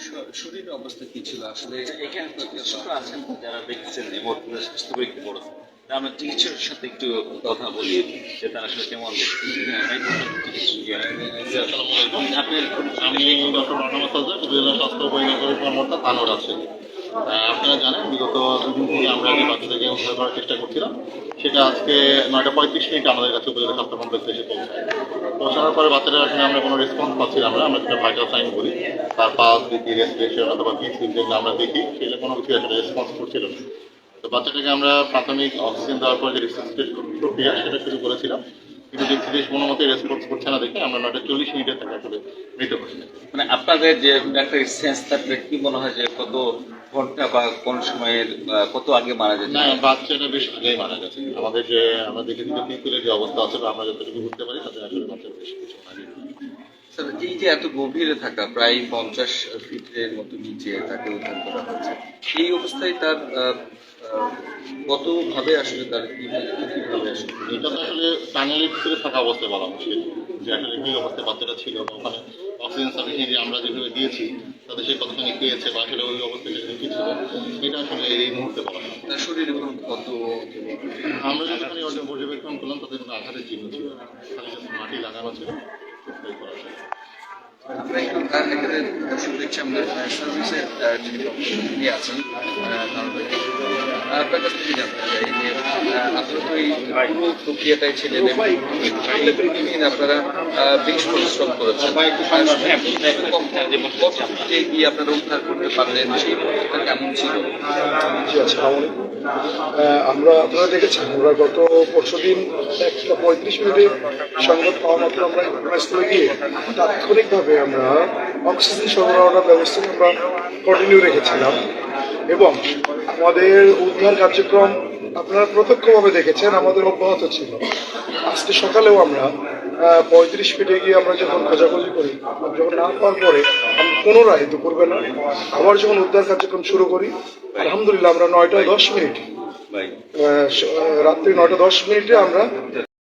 শ- শরীরের অবস্থা কি ছিল আসলে? এখানে চিকিৎসক আছেন যারা দেখছেন এই মুহূর্তে স্বাস্থ্য পরীক্ষা করেছেন তা আমরা চিকিৎসকের সাথে একটু কথা বলি যে তারা আসলে কেমন দেখছেন হ্যাঁ, ভাই, চিকিৎসক, আপনি আমি ডক্টর উপজেলা স্বাস্থ্য পরিণামী কর্মকর্তা তানোর আপনারা জানেন বিগত দুদিন থেকে আমরা যে বাচ্চাটাকে উদ্ধার করার চেষ্টা করছিলাম। সেটা আজকে নয়টা পঁয়ত্রিশ মিনিট আমাদের কাছে উপজেলা স্বাস্থ্য কমপ্লেক্সে এসে পৌঁছায়। পৌঁছানোর পরে বাচ্চাটা আসলে আমরা কোনো রেসপন্স পাচ্ছিলাম না আমরা সেটা ভাইটাল সাইন করি তার পাস বৃদ্ধি রেসপিরেশন অথবা যেগুলো আমরা দেখি সেগুলো কোনো কিছু আসলে রেসপন্স করছিল না। তো বাচ্চাটাকে আমরা প্রাথমিক অক্সিজেন দেওয়ার পর যে প্রক্রিয়া সেটা শুরু করেছিলাম। কিন্তু দেখছি যে কোনো মতে রেসপন্স করছে না দেখে আমরা নয়টা চল্লিশ মিনিটে তাকে আসলে মৃত করি। মানে আপনাদের যে ডাক্তার সেন্স থাকলে কি মনে হয় যে কত ঘণ্টা বা কোন সময়ের কত আগে মারা যেতে না বাচ্চাটা বেশ আগেই মারা গেছে। আমাদের যে আমরা দেখেছি যে পিপুলের যে অবস্থা আছে আমরা যতটুকু বুঝতে পারি তাতে আসলে বাচ্চা বেশ কিছু আগে স্যার এই যে এত গভীরে থাকা প্রায় পঞ্চাশ ফিটের মতো নিচে তাকে উদ্ধার করা হচ্ছে এই অবস্থায় তার কতভাবে আসলে তার কীভাবে আসলে এটা তো আসলে টানেলের ভিতরে থাকা অবস্থায় বলা মুশকিল যে আসলে কি অবস্থায় বাচ্চাটা ছিল বা ওখানে অক্সিজেন সাফিসিয়েন্ট আমরা যেভাবে দিয়েছি তাতে সে কতখানি পেয়েছে বা আসলে ওই অবস্থায় সে কি ছিল এটা আসলে এই মুহূর্তে বলা না। তার শরীরে কোনো কত আমরা যতখানি অর্জন পর্যবেক্ষণ করলাম তাদের কোনো আঘাতের চিহ্ন ছিল। খালি মাটি লাগানো ছিল করা। আপনার উদ্ধার করতে পারলেন? কেমন ছিল? আমরা আপনারা দেখেছেন, আমরা গত পরশু দিন একটা পঁয়ত্রিশ মিনিটে সংবাদ পাওয়া মাত্র আমরা ঘটনাস্থলে গিয়ে তাৎক্ষণিকভাবে আমরা অক্সিজেন সরবরাহটা ব্যবস্থা আমরা কন্টিনিউ রেখেছিলাম। এবং আমাদের উদ্ধার কার্যক্রম আপনারা প্রত্যক্ষভাবে দেখেছেন আমাদের অব্যাহত ছিল। আজকে সকালেও আমরা পঁয়ত্রিশ ফিটে গিয়ে আমরা যখন খোঁজাখুঁজি করি যখন না পাওয়ার পরে আমরা পুনরায় দুপুরবেলা আবার যখন উদ্ধার কার্যক্রম শুরু করি আলহামদুলিল্লাহ আমরা নয়টা দশ মিনিট রাত্রি নয়টা দশ মিনিটে আমরা